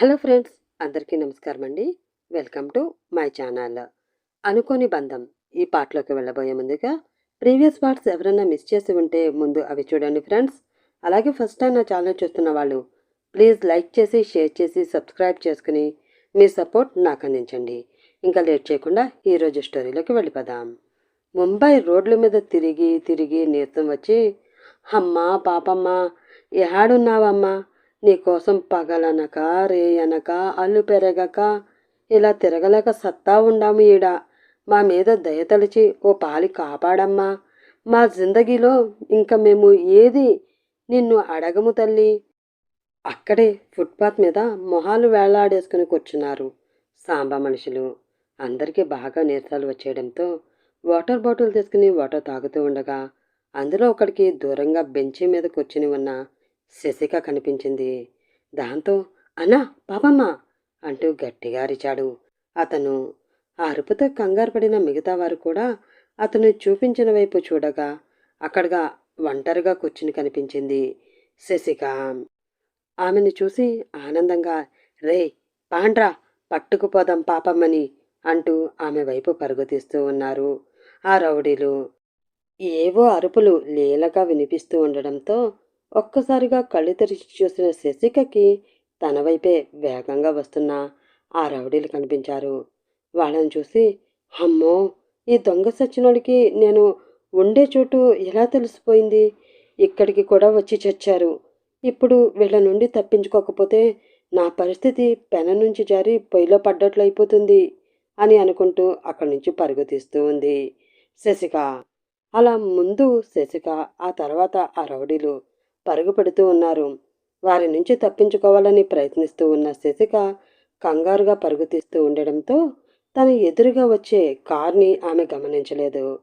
Hello friends అందరికీ నమస్కారం అండి. Welcome to my channel. అనుకోని బంధం. ఈ పాటలోకి వెళ్ళబోయే ముందుగా ప్రీవియస్ పార్ట్స్ ఎవరైనా మిస్ చేసి ఉంటే ముందు అవి చూడండి ఫ్రెండ్స్. అలాగే ఫస్ట్ టైం నా ఛానల్ చూస్తున్న వాళ్ళు ప్లీజ్ లైక్ చేసి షేర్ చేసి సబ్స్క్రైబ్ చేసుకుని మీ సపోర్ట్ నాకు అందించండి. ఇంకా లేట్ చేయకుండా ఈరోజు స్టోరీలోకి వెళ్ళిపోదాం. ముంబై రోడ్ల మీద తిరిగి తిరిగి నీరసం వచ్చి అమ్మా పాపమ్మ ఏడున్నావమ్మా? నీకోసం పగలనక రేయనక అల్లు పెరగక ఇలా తిరగలేక సత్తా ఉండాము ఈడ. మా మీద దయతలిచి ఓ పాలి కాపాడమ్మా. మా జిందగీలో ఇంకా మేము ఏది నిన్ను అడగము తల్లి. అక్కడే ఫుట్పాత్ మీద మొహాలు వేలాడేసుకుని కూర్చున్నారు సాంబా మనుషులు. అందరికీ బాగా నీరసాలు వచ్చేయడంతో వాటర్ బాటిల్ తీసుకుని వాటర్ తాగుతూ ఉండగా అందులో ఒకడికి దూరంగా బెంచి మీద కూర్చుని ఉన్న శశిక కనిపించింది. దాంతో అన్నా పాపమ్మ అంటూ గట్టిగా అరిచాడు. అతను ఆ అరుపుతో కంగారు పడిన మిగతా వారు కూడా అతను చూపించిన వైపు చూడగా అక్కడగా ఒంటరిగా కూర్చుని కనిపించింది శశిక. ఆమెను చూసి ఆనందంగా రే పాండ్రా పట్టుకుపోదాం పాపమ్మని అంటూ ఆమె వైపు పరుగుతీస్తూ ఉన్నారు ఆ రౌడీలు. ఏవో అరుపులు లీలగా వినిపిస్తూ ఉండడంతో ఒక్కసారిగా కళ్ళు తెరిచి చూసిన శశికకి తన వైపే వేగంగా వస్తున్న ఆ రౌడీలు కనిపించారు. వాళ్ళని చూసి అమ్మో ఈ దొంగ సచ్చినోడికి నేను ఉండే చోటు ఎలా తెలిసిపోయింది? ఇక్కడికి కూడా వచ్చి చచ్చారు ఇప్పుడు వీళ్ళ నుండి తప్పించుకోకపోతే నా పరిస్థితి పెన నుంచి జారి పొయ్యిలో పడ్డట్లు అయిపోతుంది అని అనుకుంటూ అక్కడి నుంచి పరుగు తీస్తూ ఉంది శశిక. అలా ముందు శశిక ఆ తర్వాత ఆ రౌడీలు పరుగు పెడుతూ ఉన్నారు. వారి నుంచి తప్పించుకోవాలని ప్రయత్నిస్తూ ఉన్న శశిక కంగారుగా పరుగు తీస్తూ ఉండడంతో తన ఎదురుగా వచ్చే కార్ని ఆమె గమనించలేదు.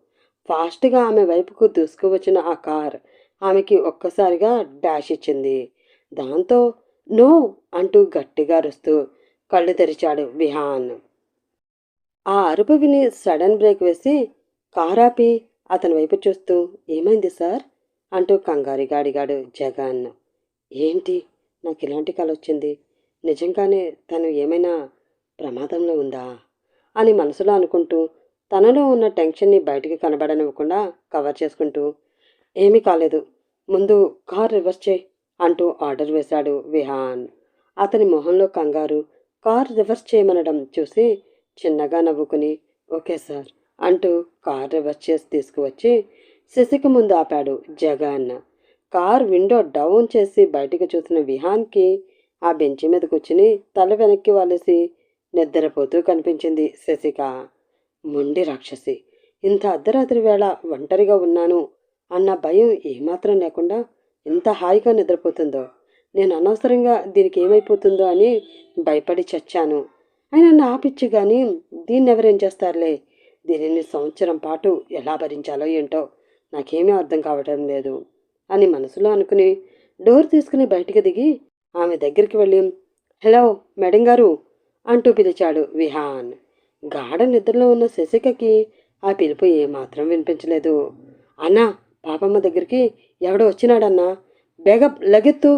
ఫాస్ట్గా ఆమె వైపుకు దూసుకువచ్చిన ఆ కార్ ఆమెకి ఒక్కసారిగా డాష్ ఇచ్చింది. దాంతో నో అంటూ గట్టిగా అరుస్తూ కళ్ళు తెరిచాడు విహాన్. ఆ అరుపు విని సడన్ బ్రేక్ వేసి కారాపి అతని వైపు చూస్తూ ఏమైంది సార్? అంటూ కంగారుగా అడిగాడు జగన్. ఏంటి? నాకు ఇలాంటి కళ వచ్చింది నిజంగానే తను ఏమైనా ప్రమాదంలో ఉందా? అని మనసులో అనుకుంటూ తనలో ఉన్న టెన్షన్ని బయటికి కనబడనివ్వకుండా కవర్ చేసుకుంటూ ఏమీ కాలేదు. ముందు కార్ రివర్స్ చేయి అంటూ ఆర్డర్ వేశాడు విహాన్. అతని మొహంలో కంగారు కార్ రివర్స్ చేయమనడం చూసి చిన్నగా నవ్వుకుని ఓకే సార్ అంటూ కార్ రివర్స్ చేసి తీసుకువచ్చి శశిక ముందు ఆపాడు జగన్. కార్ విండో డౌన్ చేసి బయటికి చూసిన విహాన్కి ఆ బెంచి మీద కూర్చుని తల వెనక్కి వాలేసి నిద్రపోతూ కనిపించింది శశిక. మొండి రాక్షసి ఇంత అర్ధరాత్రి వేళ ఒంటరిగా ఉన్నాను అన్న భయం ఏమాత్రం లేకుండా ఎంత హాయిగా నిద్రపోతుందో నేను అనవసరంగా దీనికి ఏమైపోతుందో అని భయపడి చచ్చాను. అయినా నా పిచ్చి కానీ దీన్ని ఎవరేం చేస్తారులే? దీనిని సంవత్సరం పాటు ఎలా భరించాలో ఏంటో నాకేమీ అర్థం కావటం లేదు అని మనసులో అనుకుని డోర్ తీసుకుని బయటికి దిగి ఆమె దగ్గరికి వెళ్ళి హలో మేడం గారు అంటూ పిలిచాడు విహాన్. గాఢ నిద్రలో ఉన్న శశికకి ఆ పిలుపు ఏమాత్రం వినిపించలేదు. అన్నా పాపమ్మ దగ్గరికి ఎవడో వచ్చినాడన్నా బేగ లగెత్తు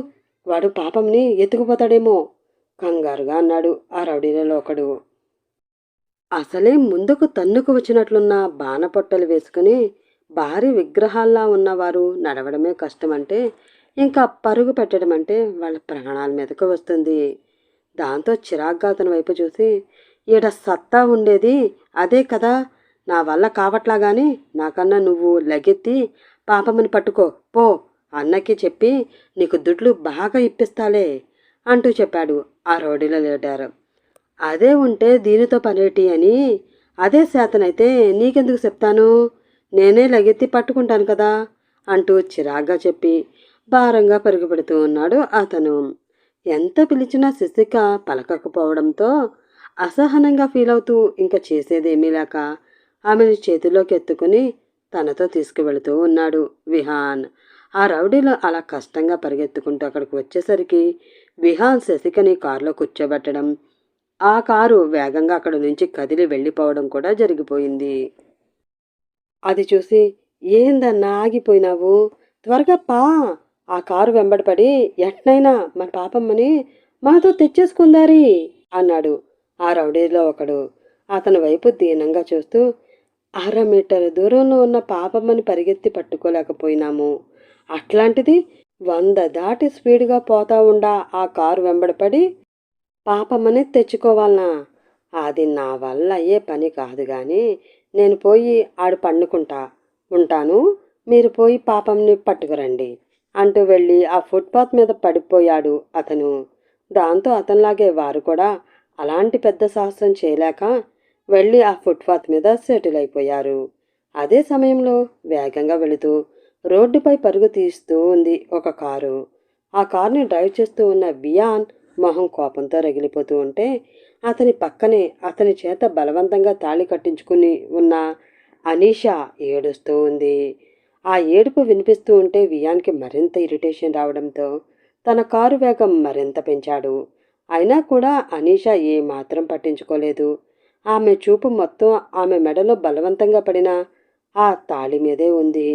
వాడు పాపంని ఎత్తుకుపోతాడేమో కంగారుగా అన్నాడు ఆ రౌడీలలో ఒకడు. అసలే ముందుకు తన్నుకు వచ్చినట్లున్న బాణపొట్టలు వేసుకుని భారీ విగ్రహాల్లా ఉన్నవారు నడవడమే కష్టమంటే ఇంకా పరుగు పెట్టడం అంటే వాళ్ళ ప్రాణాల మీదకు వస్తుంది. దాంతో చిరాగ్గా అతని వైపు చూసి ఈడ సత్తా ఉండేది అదే కదా నా వల్ల కావట్లా కానీ నాకన్నా నువ్వు లగెత్తి పాపమని పట్టుకో పో అన్నకి చెప్పి నీకు దుడ్లు బాగా ఇప్పిస్తాలే అంటూ చెప్పాడు ఆ రోడ్డులో లీడర్. అదే ఉంటే దీనితో పనేటి అని అదే శాతనైతే నీకెందుకు చెప్తాను? నేనే లగెత్తి పట్టుకుంటాను కదా అంటూ చిరాగ్గా చెప్పి భారంగా పరుగుపెడుతూ ఉన్నాడు అతను. ఎంత పిలిచినా శశిక పలకకపోవడంతో అసహనంగా ఫీల్ అవుతూ ఇంకా చేసేదేమీ లేక ఆమెను చేతిలోకి ఎత్తుకుని తనతో తీసుకువెళుతూ ఉన్నాడు విహాన్. ఆ రౌడీలో అలా కష్టంగా పరిగెత్తుకుంటూ అక్కడికి వచ్చేసరికి విహాన్ శశికని కారులో కూర్చోబెట్టడం ఆ కారు వేగంగా అక్కడి నుంచి కదిలి వెళ్ళిపోవడం కూడా జరిగిపోయింది. అది చూసి ఏందన్నా ఆగిపోయినావు? త్వరగా పా. ఆ కారు వెంబడపడి ఎట్నైనా మన పాపమ్మని మాతో తెచ్చేసుకుందారి అన్నాడు. ఆ రౌడీలో ఒకడు. అతని వైపు దీనంగా చూస్తూ అర మీటర్ దూరంలో ఉన్న పాపమ్మని పరిగెత్తి పట్టుకోలేకపోయినాము. అట్లాంటిది వంద దాటి స్పీడ్గా పోతా ఉండా ఆ కారు వెంబడపడి పాపమ్మని తెచ్చుకోవాలనా. అది నా వల్ల అయ్యే పని కాదు కానీ నేను పోయి ఆడు పండుకుంటా ఉంటాను. మీరు పోయి పాపంని పట్టుకురండి అంటూ వెళ్ళి ఆ ఫుట్పాత్ మీద పడిపోయాడు అతను. దాంతో అతనిలాగే వారు కూడా అలాంటి పెద్ద సాహసం చేయలేక వెళ్ళి ఆ ఫుట్పాత్ మీద సెటిల్ అయిపోయారు అదే సమయంలో వేగంగా వెళుతూ రోడ్డుపై పరుగు తీస్తూ ఉంది ఒక కారు. ఆ కారుని డ్రైవ్ చేస్తూ ఉన్న బియాన్ మొహం కోపంతో రగిలిపోతూ ఉంటే అతని పక్కనే అతని చేత బలవంతంగా తాళి కట్టించుకుని ఉన్న అనీషా ఏడుస్తూ ఉంది. ఆ ఏడుపు వినిపిస్తూ ఉంటే వియాన్కి మరింత ఇరిటేషన్ రావడంతో తన కారు వేగం మరింత పెంచాడు. అయినా కూడా అనీషా ఏమాత్రం పట్టించుకోలేదు. ఆమె చూపు మొత్తం ఆమె మెడలో బలవంతంగా పడిన ఆ తాళి మీదే ఉంది.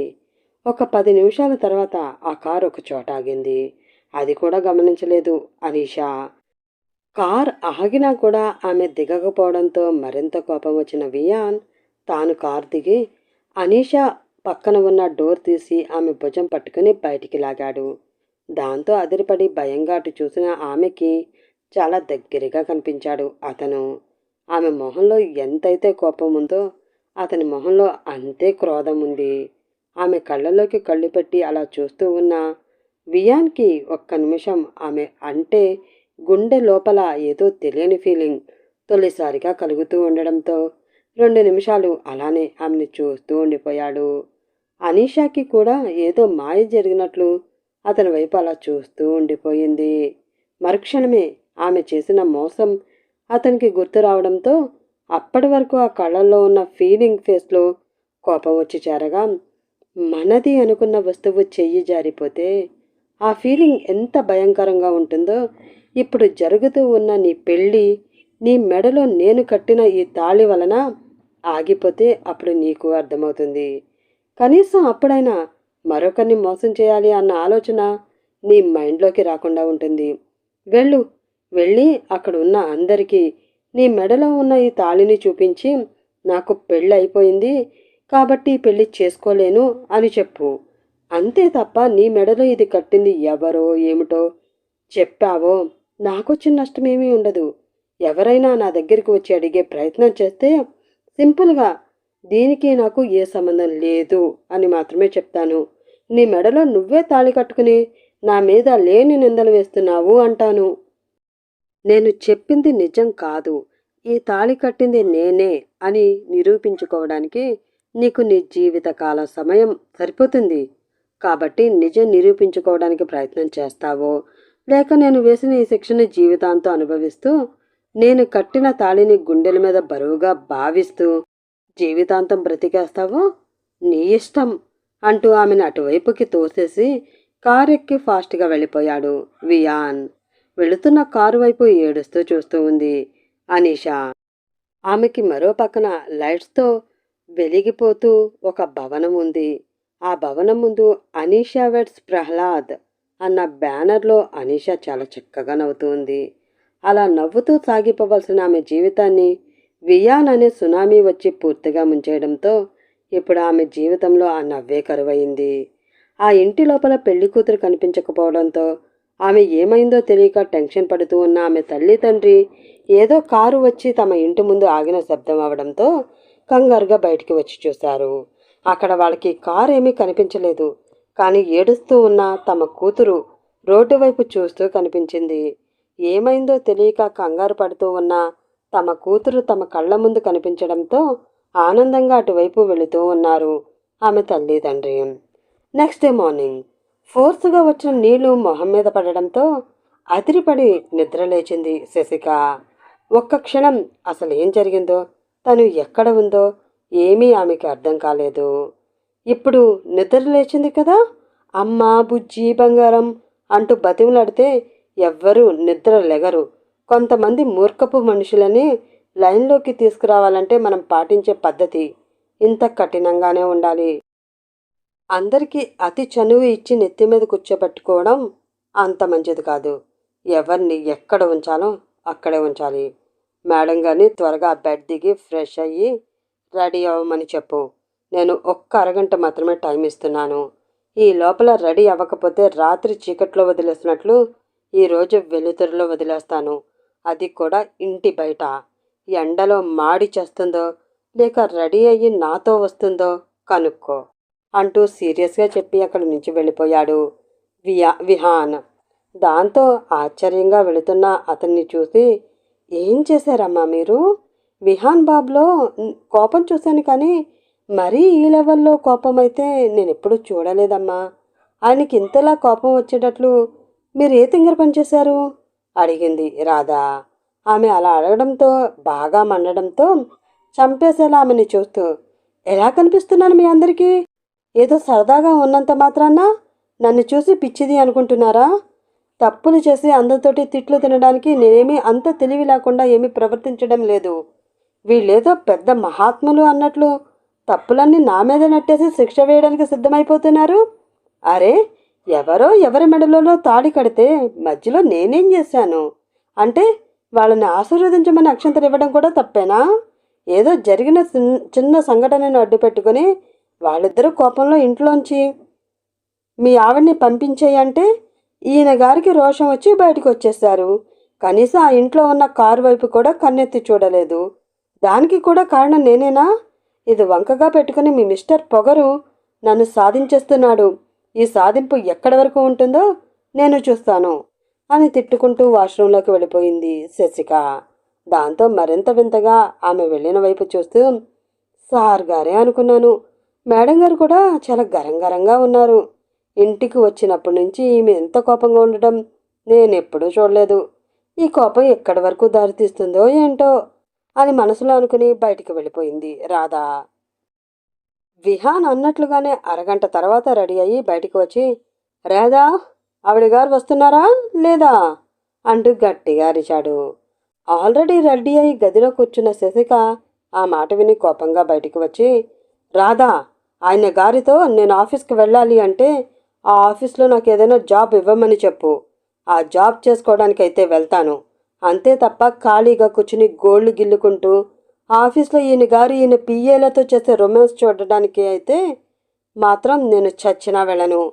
ఒక పది నిమిషాల తర్వాత ఆ కారు ఒక చోట ఆగింది. అది కూడా గమనించలేదు అనీషా. కార్ ఆగినా కూడా ఆమె దిగకపోవడంతో మరింత కోపం వచ్చిన వియాన్ తాను కార్ దిగి అనీషా పక్కన ఉన్న డోర్ తీసి ఆమె భుజం పట్టుకుని బయటికి లాగాడు. దాంతో అదిరిపడి భయంగా అటు చూసిన ఆమెకి చాలా దగ్గరగా కనిపించాడు అతను. ఆమె మొహంలో ఎంతైతే కోపం ఉందో అతని మొహంలో అంతే క్రోధం ఉంది. ఆమె కళ్ళలోకి కళ్ళు పెట్టి అలా చూస్తూ ఉన్న వియాన్కి ఒక్క నిమిషం ఆమె అంటే గుండె లోపల ఏదో తెలియని ఫీలింగ్ తొలిసారిగా కలుగుతూ ఉండడంతో రెండు నిమిషాలు అలానే ఆమెను చూస్తూ ఉండిపోయాడు. అనీషాకి కూడా ఏదో మాయ జరిగినట్లు అతని వైపు అలా చూస్తూ ఉండిపోయింది. మరుక్షణమే ఆమె చేసిన మోసం అతనికి గుర్తు రావడంతో అప్పటి వరకు ఆ కళ్ళల్లో ఉన్న ఫీలింగ్ ఫేస్లో కోపం వచ్చి చేరగా మనది అనుకున్న వస్తువు చెయ్యి జారిపోతే ఆ ఫీలింగ్ ఎంత భయంకరంగా ఉంటుందో ఇప్పుడు జరుగుతూ ఉన్న నీ పెళ్ళి నీ మెడలో నేను కట్టిన ఈ తాళి వలన ఆగిపోతే అప్పుడు నీకు అర్థమవుతుంది. కనీసం అప్పుడైనా మరొకరిని మోసం చేయాలి అన్న ఆలోచన నీ మైండ్లోకి రాకుండా ఉంటుంది. వెళ్ళు వెళ్ళి అక్కడ ఉన్న అందరికీ నీ మెడలో ఉన్న ఈ తాళిని చూపించి నాకు పెళ్ళి అయిపోయింది కాబట్టి పెళ్ళి చేసుకోలేను అని చెప్పు. అంతే తప్ప నీ మెడలో ఇది కట్టింది ఎవరో ఏమిటో చెప్పావో? నాకొచ్చిన నష్టమేమీ ఉండదు. ఎవరైనా నా దగ్గరికి వచ్చి అడిగే ప్రయత్నం చేస్తే సింపుల్గా దీనికి నాకు ఏ సంబంధం లేదు అని మాత్రమే చెప్తాను. నీ మెడలో నువ్వే తాళి కట్టుకుని నా మీద లేని నిందలు వేస్తున్నావు అంటాను. నేను చెప్పింది నిజం కాదు. ఈ తాళి కట్టింది నేనే అని నిరూపించుకోవడానికి నీకు నీ జీవితకాల సమయం సరిపోతుంది. కాబట్టి నిజం నిరూపించుకోవడానికి ప్రయత్నం చేస్తావో? లేక నేను వేసిన ఈ శిక్షణ జీవితాంతం అనుభవిస్తూ నేను కట్టిన తాళిని గుండెల మీద బరువుగా భావిస్తూ జీవితాంతం బ్రతికేస్తావో? నీ ఇష్టం అంటూ ఆమెను అటువైపుకి తోసేసి కారు ఎక్కి ఫాస్ట్గా వెళ్ళిపోయాడు వియాన్. వెళుతున్న కారు వైపు ఏడుస్తూ చూస్తూ ఉంది అనీషా. ఆమెకి మరో పక్కన లైట్స్తో వెలిగిపోతూ ఒక భవనం ఉంది. ఆ భవనం ముందు అనీషా వెడ్స్ ప్రహ్లాద్ అన్న బ్యానర్లో అనీషా చాలా చక్కగా నవ్వుతుంది. అలా నవ్వుతూ సాగిపోవలసిన ఆమె జీవితాన్ని వియాన్ అనే సునామీ వచ్చి పూర్తిగా ముంచేయడంతో ఇప్పుడు ఆమె జీవితంలో ఆ నవ్వే కరువైంది. ఆ ఇంటి లోపల పెళ్ళి కూతురు కనిపించకపోవడంతో ఆమె ఏమైందో తెలియక టెన్షన్ పడుతూ ఉన్న ఆమె తల్లి తండ్రి ఏదో కారు వచ్చి తమ ఇంటి ముందు ఆగిన శబ్దం అవడంతో కంగారుగా బయటికి వచ్చి చూశారు. అక్కడ వాళ్ళకి కారు ఏమీ కనిపించలేదు. కానీ ఏడుస్తూ ఉన్న తమ కూతురు రోడ్డు వైపు చూస్తూ కనిపించింది. ఏమైందో తెలియక కంగారు పడుతూ ఉన్న తమ కూతురు తమ కళ్ళ ముందు కనిపించడంతో ఆనందంగా అటువైపు వెళుతూ ఉన్నారు ఆమె తల్లి తండ్రి. నెక్స్ట్ డే మార్నింగ్ ఫోర్స్గా వచ్చిన నీళ్ళు మొహం మీద పడడంతో అదిరిపడి నిద్రలేచింది శశిక. ఒక్క క్షణం అసలు ఏం జరిగిందో తను ఎక్కడ ఉందో ఏమీ ఆమెకి అర్థం కాలేదు. ఇప్పుడు నిద్ర లేచింది కదా? అమ్మ బుజ్జి బంగారం అంటూ బతిమలాడితే ఎవ్వరూ నిద్ర లెగరు. కొంతమంది మూర్ఖపు మనుషులని లైన్లోకి తీసుకురావాలంటే మనం పాటించే పద్ధతి ఇంత కఠినంగానే ఉండాలి. అందరికీ అతి చనువు ఇచ్చి నెత్తి మీద కూర్చోబెట్టుకోవడం అంత మంచిది కాదు. ఎవరిని ఎక్కడ ఉంచాలో అక్కడే ఉంచాలి. మేడం గారిని త్వరగా బెడ్ దిగి ఫ్రెష్ అయ్యి రెడీ అవ్వమని చెప్పు. నేను ఒక్క అరగంట మాత్రమే టైం ఇస్తున్నాను. ఈ లోపల రెడీ అవ్వకపోతే రాత్రి చీకట్లో వదిలేసినట్లు ఈరోజు వెలుతురులో వదిలేస్తాను. అది కూడా ఇంటి బయట. ఎండలో మాడి చేస్తుందో లేక రెడీ అయ్యి నాతో వస్తుందో కనుక్కో అంటూ సీరియస్గా చెప్పి అక్కడి నుంచి వెళ్ళిపోయాడు వియా విహాన్. దాంతో ఆశ్చర్యంగా వెళుతున్న అతన్ని చూసి ఏం చేశారమ్మా మీరు? విహాన్ బాబులో కోపం చూశాను కానీ మరీ ఈ లెవెల్లో కోపం అయితే నేను ఎప్పుడూ చూడలేదమ్మా. ఆయనకి ఇంతలా కోపం వచ్చేటట్లు మీరు ఏ తింగర పనిచేశారు అడిగింది రాధా. ఆమె అలా అడగడంతో బాగా మండడంతో చంపేసేలా ఆమెని చూస్తూ ఎలా కనిపిస్తున్నాను మీ అందరికీ? ఏదో సరదాగా ఉన్నంత మాత్రాన నన్ను చూసి పిచ్చిది అనుకుంటున్నారా? తప్పులు చేసి అందరితోటి తిట్లు తినడానికి నేనేమీ అంత తెలివి లేకుండా ఏమీ ప్రవర్తించడం లేదు. వీళ్ళేదో పెద్ద మహాత్ములు అన్నట్లు తప్పులన్నీ నా మీద నెట్టేసి శిక్ష వేయడానికి సిద్ధమైపోతున్నారు. అరే ఎవరో ఎవరి మెడలలో తాడి కడితే మధ్యలో నేనేం చేశాను? అంటే వాళ్ళని ఆశీర్వదించమని అక్షంతలు ఇవ్వడం కూడా తప్పేనా? ఏదో జరిగిన చిన్న సంఘటనను అడ్డు పెట్టుకొని వాళ్ళిద్దరూ కోపంలో ఇంట్లోంచి మీ ఆవిడ్ని పంపించేయంటే ఈయన గారికి రోషం వచ్చి బయటకు వచ్చేశారు కనీసం ఆ ఇంట్లో ఉన్న కారు వైపు కూడా కన్నెత్తి చూడలేదు. దానికి కూడా కారణం నేనేనా? ఇది వంకగా పెట్టుకుని మీ మిస్టర్ పొగరు నన్ను సాధించేస్తున్నాడు. ఈ సాధింపు ఎక్కడి వరకు ఉంటుందో నేను చూస్తాను అని తిట్టుకుంటూ వాష్రూంలోకి వెళ్ళిపోయింది శశిక. దాంతో మరింత వింతగా ఆమె వెళ్ళిన వైపు చూస్తూ సార్ గారే అనుకున్నాను. మేడం గారు కూడా చాలా గరంగరంగా ఉన్నారు. ఇంటికి వచ్చినప్పటి నుంచి ఈమె ఎంత కోపంగా ఉండటం నేను ఎప్పుడూ చూడలేదు. ఈ కోపం ఎక్కడి వరకు దారితీస్తుందో ఏంటో అని మనసులో అనుకుని బయటికి వెళ్ళిపోయింది రాధా. విహాన్ అన్నట్లుగానే అరగంట తర్వాత రెడీ అయ్యి బయటికి వచ్చి రాధా ఆవిడ గారు వస్తున్నారా లేదా? అంటూ గట్టిగా అరిచాడు. ఆల్రెడీ రెడీ అయి గదిలో కూర్చున్న శశిక ఆ మాట విని కోపంగా బయటికి వచ్చి రాధా ఆయన గారితో నేను ఆఫీస్కి వెళ్ళాలి అంటే ఆ ఆఫీస్లో నాకు ఏదైనా జాబ్ ఇవ్వమని చెప్పు. ఆ జాబ్ చేసుకోవడానికైతే వెళ్తాను. అంతే తప్ప ఖాళీగా కూర్చుని గోళ్ళు గిల్లుకుంటూ ఆఫీస్లో ఈయన గారు ఈయన పిఏలతో చేసే రొమాన్స్ చూడడానికి అయితే మాత్రం నేను చచ్చినా వెళ్ళను.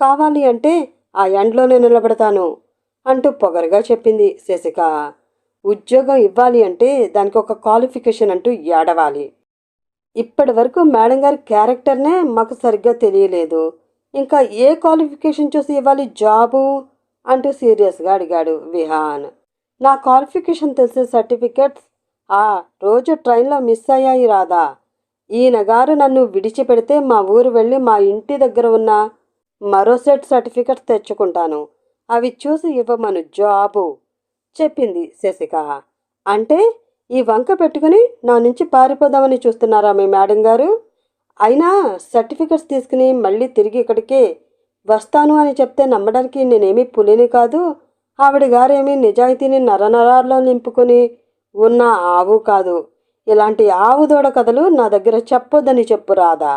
కావాలి అంటే ఆ ఎండ్లోనే నిలబడతాను అంటూ పొగరుగా చెప్పింది శశిక. ఉద్యోగం ఇవ్వాలి అంటే దానికి ఒక క్వాలిఫికేషన్ అంటూ ఏడవాలి. ఇప్పటి వరకు మేడం గారి క్యారెక్టర్నే మాకు సరిగ్గా తెలియలేదు. ఇంకా ఏ క్వాలిఫికేషన్ చూసి ఇవ్వాలి జాబు? అంటూ సీరియస్గా అడిగాడు విహాన్. నా క్వాలిఫికేషన్ తెలిసే సర్టిఫికెట్స్ ఆ రోజు ట్రైన్లో మిస్ అయ్యాయి రాదా ఈయన గారు నన్ను విడిచిపెడితే మా ఊరు వెళ్ళి మా ఇంటి దగ్గర ఉన్న మరో సెట్ సర్టిఫికెట్స్ తెచ్చుకుంటాను. అవి చూసి ఇవ్వమను జాబు చెప్పింది శశిక. అంటే ఈ వంక పెట్టుకుని నా నుంచి పారిపోదామని చూస్తున్నారా మీ మేడం గారు? అయినా సర్టిఫికెట్స్ తీసుకుని మళ్ళీ తిరిగి ఇక్కడికే వస్తాను అని చెప్తే నమ్మడానికి నేనేమీ పులిని కాదు. ఆవిడ గారేమీ నిజాయితీని నరనరాల్లో నింపుకొని ఉన్న ఆవు కాదు. ఇలాంటి ఆవు దూడ కథలు నా దగ్గర చెప్పొద్దని చెప్పు రాధా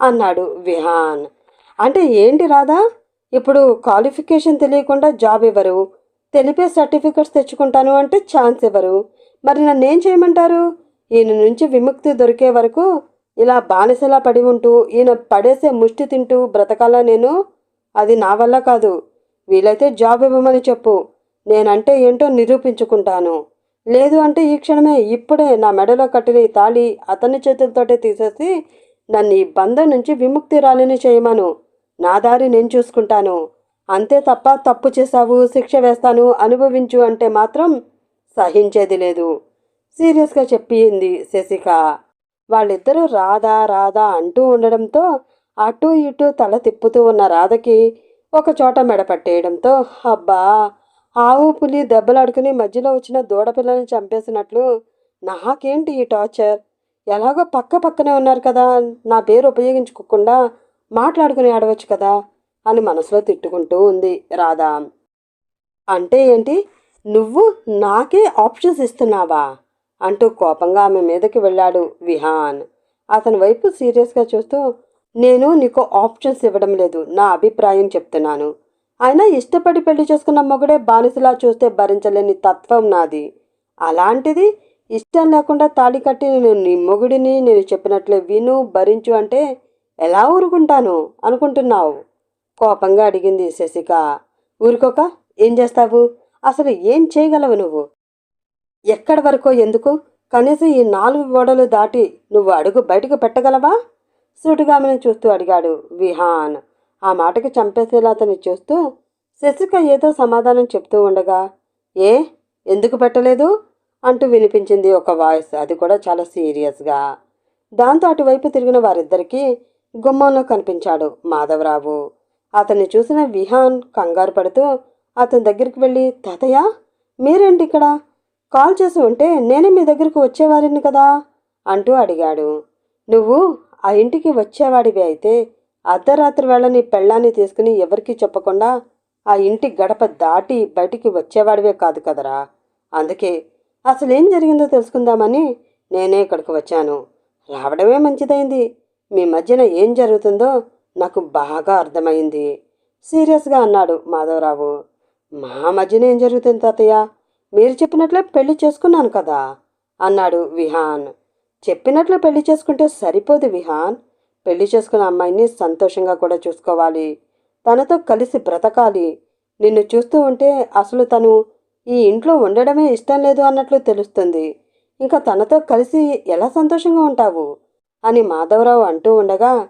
అన్నాడు విహాన్. అంటే ఏంటి రాధా? ఇప్పుడు క్వాలిఫికేషన్ తెలియకుండా జాబ్ ఇవ్వరు తెలిపే సర్టిఫికెట్స్ తెచ్చుకుంటాను అంటే ఛాన్స్ ఇవ్వరు మరి నన్నేం చేయమంటారు? ఈయన నుంచి విముక్తి దొరికే వరకు ఇలా బానిసలా పడి ఉంటూ ఈయన పడేసే ముష్టి తింటూ బ్రతకాలా నేను? అది నా వల్ల కాదు. వీలైతే జాబ్ ఇవ్వమని చెప్పు. నేనంటే ఏంటో నిరూపించుకుంటాను. లేదు అంటే ఈ క్షణమే ఇప్పుడే నా మెడలో కట్టిన ఈ తాళి అతని చేతులతోటే తీసేసి నన్ను ఈ బంధం నుంచి విముక్తి రాలిని చేయమను. నా దారి నేను చూసుకుంటాను. అంతే తప్ప తప్పు చేశావు శిక్ష వేస్తాను అనుభవించు అంటే మాత్రం సహించేది లేదు. సీరియస్గా చెప్పింది శశిక. వాళ్ళిద్దరూ రాధా రాధా అంటూ ఉండడంతో అటు ఇటు తల తిప్పుతూ ఉన్న రాధకి ఒక చోట మెడపట్టేయడంతో అబ్బా ఆవు పులి దెబ్బలాడుకుని మధ్యలో వచ్చిన దూడపిల్లని చంపేసినట్లు నాకేంటి ఈ టార్చర్? ఎలాగో పక్క పక్కనే ఉన్నారు కదా నా పేరు ఉపయోగించుకోకుండా మాట్లాడుకుని ఆడవచ్చు కదా అని మనసులో తిట్టుకుంటూ ఉంది రాధా. అంటే ఏంటి? నువ్వు నాకే ఆప్షన్స్ ఇస్తున్నావా? అంటూ కోపంగా ఆమె మీదకి వెళ్ళాడు విహాన్. అతని వైపు సీరియస్గా చూస్తూ నేను నీకు ఆప్షన్స్ ఇవ్వడం లేదు నా అభిప్రాయం చెప్తున్నాను. అయినా ఇష్టపడి పెళ్ళి చేసుకున్న మొగుడే బానిసలా చూస్తే భరించలేని తత్వం నాది. అలాంటిది ఇష్టం లేకుండా తాళి కట్టి నేను నీ మొగుడిని నేను చెప్పినట్లే విను భరించు అంటే ఎలా ఊరుకుంటాను అనుకుంటున్నావు? కోపంగా అడిగింది శశిక. ఊరుకోక ఏం చేస్తావు? అసలు ఏం చేయగలవు నువ్వు? ఎక్కడి వరకో? ఎందుకు? కనీసం ఈ నాలుగు గోడలు దాటి నువ్వు అడుగు బయటకు పెట్టగలవా? సూటుగామని చూస్తూ అడిగాడు విహాన్. ఆ మాటకి చంపేసేలా అతన్ని చూస్తూ శశిక ఏదో సమాధానం చెప్తూ ఉండగా ఏ? ఎందుకు పెట్టలేదు? అంటూ వినిపించింది ఒక వాయిస్. అది కూడా చాలా సీరియస్గా దాంతో అటువైపు తిరిగిన వారిద్దరికీ గుమ్మంలో కనిపించాడు మాధవరావు. అతన్ని చూసిన విహాన్ కంగారు పడుతూ అతని దగ్గరికి వెళ్ళి తాతయ్య మీరేంటి ఇక్కడ? కాల్ చేసి ఉంటే నేనే మీ దగ్గరకు వచ్చేవారిని కదా? అంటూ అడిగాడు. నువ్వు ఆ ఇంటికి వచ్చేవాడివి అయితే అర్ధరాత్రి వేళ నీ పెళ్ళాన్ని తీసుకుని ఎవరికీ చెప్పకుండా ఆ ఇంటి గడప దాటి బయటికి వచ్చేవాడివే కాదు కదరా. అందుకే అసలు ఏం జరిగిందో తెలుసుకుందామని నేనే ఇక్కడికి వచ్చాను. రావడమే మంచిదైంది. మీ మధ్యన ఏం జరుగుతుందో నాకు బాగా అర్థమైంది. సీరియస్గా అన్నాడు మాధవరావు. మా మధ్యన ఏం జరుగుతుంది తాతయ్య? మీరు చెప్పినట్లే పెళ్ళి చేసుకున్నాను కదా అన్నాడు విహాన్. చెప్పినట్లు పెళ్ళి చేసుకుంటే సరిపోదు విహాన్. పెళ్ళి చేసుకున్న అమ్మాయిని సంతోషంగా కూడా చూసుకోవాలి. తనతో కలిసి బ్రతకాలి. నిన్ను చూస్తూ ఉంటే అసలు తను ఈ ఇంట్లో ఉండడమే ఇష్టం లేదు అన్నట్లు తెలుస్తుంది. ఇంకా తనతో కలిసి ఎలా సంతోషంగా ఉంటావు? అని మాధవరావు అంటూ ఉండగా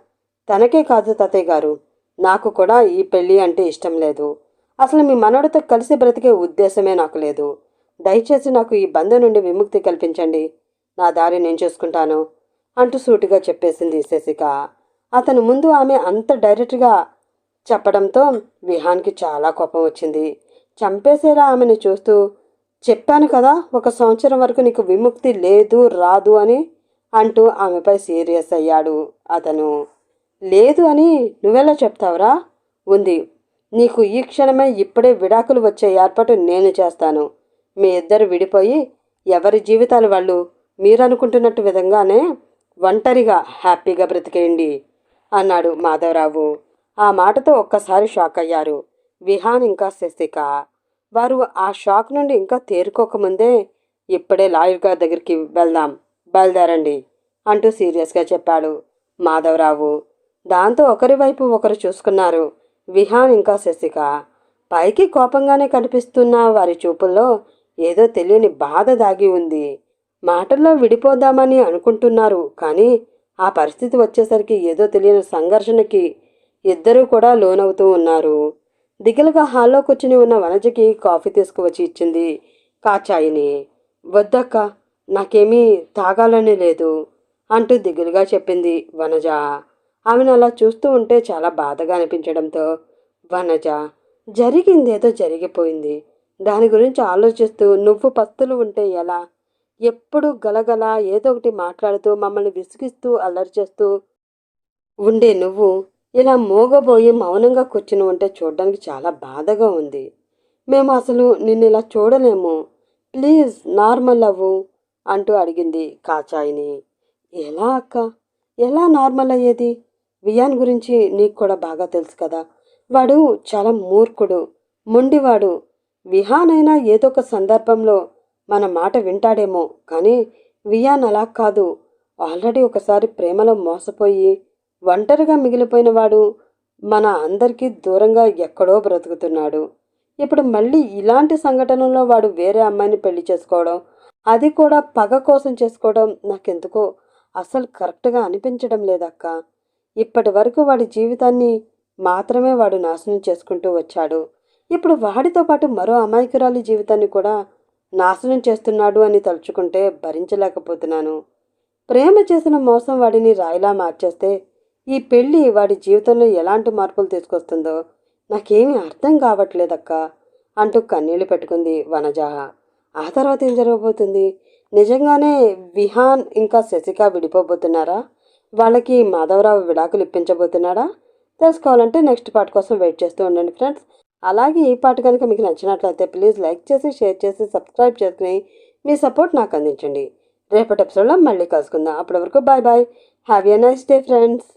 తనకే కాదు తాతయ్య గారు నాకు కూడా ఈ పెళ్ళి అంటే ఇష్టం లేదు. అసలు మీ మనవడితో కలిసి బ్రతికే ఉద్దేశమే నాకు లేదు. దయచేసి నాకు ఈ బంధం నుండి విముక్తి కల్పించండి. నా దారి నేను చూసుకుంటాను అంటూ సూటిగా చెప్పేసింది శశిక. అతను ముందు ఆమె అంత డైరెక్ట్గా చెప్పడంతో విహాన్కి చాలా కోపం వచ్చింది. చంపేసేలా ఆమెను చూస్తూ చెప్పాను కదా ఒక సంవత్సరం వరకు నీకు విముక్తి లేదు రాదు అని అంటూ ఆమెపై సీరియస్ అయ్యాడు అతను. లేదు అని నువ్వెలా చెప్తావురా? ఉంది. నీకు ఈ క్షణమే ఇప్పుడే విడాకులు వచ్చే ఏర్పాటు నేను చేస్తాను. మీ ఇద్దరు విడిపోయి ఎవరి జీవితాలు వాళ్ళు మీరు అనుకుంటున్నట్టు విధంగానే ఒంటరిగా హ్యాపీగా బ్రతికేయండి అన్నాడు మాధవరావు. ఆ మాటతో ఒక్కసారి షాక్ అయ్యారు. విహాన్ ఇంకా శశిక. వారు ఆ షాక్ నుండి ఇంకా తేరుకోకముందే ఇప్పుడే లాయర్ గారి దగ్గరికి వెళ్దాం బయలుదేరండి అంటూ సీరియస్గా చెప్పాడు మాధవరావు. దాంతో ఒకరి వైపు ఒకరు చూసుకున్నారు విహాన్ ఇంకా శశిక. పైకి కోపంగానే కనిపిస్తున్న వారి చూపుల్లో ఏదో తెలియని బాధ దాగి ఉంది. మాటల్లో విడిపోదామని అనుకుంటున్నారు. కానీ ఆ పరిస్థితి వచ్చేసరికి ఏదో తెలియని సంఘర్షణకి ఇద్దరూ కూడా లోనవుతూ ఉన్నారు. దిగులుగా హాల్లో కూర్చుని ఉన్న వనజకి కాఫీ తీసుకువచ్చి ఇచ్చింది కాచాయిని. వద్దక్క నాకేమీ తాగాలని లేదు అంటూ దిగులుగా చెప్పింది వనజ. ఆమెను అలా చూస్తూ ఉంటే చాలా బాధగా అనిపించడంతో వనజ జరిగిందేదో జరిగిపోయింది. దాని గురించి ఆలోచిస్తూ నువ్వు పస్తులు ఉంటే ఎలా? ఎప్పుడు గలగల ఏదో ఒకటి మాట్లాడుతూ మమ్మల్ని విసిగిస్తూ అల్లరి చేస్తూ ఉండే నువ్వు ఇలా మోగబోయి మౌనంగా కూర్చుని ఉంటే చూడడానికి చాలా బాధగా ఉంది. మేము అసలు నిన్ను ఇలా చూడలేము. ప్లీజ్ నార్మల్ అవ్వు అంటూ అడిగింది కాచాయిని. ఎలా అక్క? ఎలా నార్మల్ అయ్యేది? వియాన్ గురించి నీకు కూడా బాగా తెలుసు కదా. వాడు చాలా మూర్ఖుడు మొండివాడు. విహానైనా ఏదో ఒక సందర్భంలో మన మాట వింటాడేమో కానీ వియాన్ అలా కాదు. ఆల్రెడీ ఒకసారి ప్రేమలో మోసపోయి ఒంటరిగా మిగిలిపోయిన వాడు మన అందరికీ దూరంగా ఎక్కడో బ్రతుకుతున్నాడు. ఇప్పుడు మళ్ళీ ఇలాంటి సంఘటనలో వాడు వేరే అమ్మాయిని పెళ్ళి చేసుకోవడం అది కూడా పగ కోసం చేసుకోవడం నాకెందుకో అసలు కరెక్ట్గా అనిపించడం లేదక్క. ఇప్పటి వరకు వాడి జీవితాన్ని మాత్రమే వాడు నాశనం చేసుకుంటూ వచ్చాడు. ఇప్పుడు వాడితో పాటు మరో అమాయకురాలి జీవితాన్ని కూడా నాశనం చేస్తున్నాడు అని తలుచుకుంటే భరించలేకపోతున్నాను. ప్రేమ చేసిన మోసం వాడిని రాయిలా మార్చేస్తే ఈ పెళ్ళి వాడి జీవితంలో ఎలాంటి మార్పులు తీసుకొస్తుందో నాకేమీ అర్థం కావట్లేదక్క అంటూ కన్నీళ్ళు పెట్టుకుంది వనజాహ ఆ తర్వాత ఏం జరగబోతుంది? నిజంగానే విహాన్ ఇంకా శశిక విడిపోబోతున్నారా? వాళ్ళకి మాధవరావు విడాకులు ఇప్పించబోతున్నాడా? తెలుసుకోవాలంటే నెక్స్ట్ పార్ట్ కోసం వెయిట్ చేస్తూ ఉండండి ఫ్రెండ్స్. అలాగే ఈ పాట కనుక మీకు నచ్చినట్లయితే ప్లీజ్ లైక్ చేసి షేర్ చేసి సబ్స్క్రైబ్ చేసుకుని మీ సపోర్ట్ నాకు అందించండి. రేపటి ఎపిసోడ్లో మళ్ళీ కలుసుకుందాం. అప్పటి వరకు bye bye have a nice day friends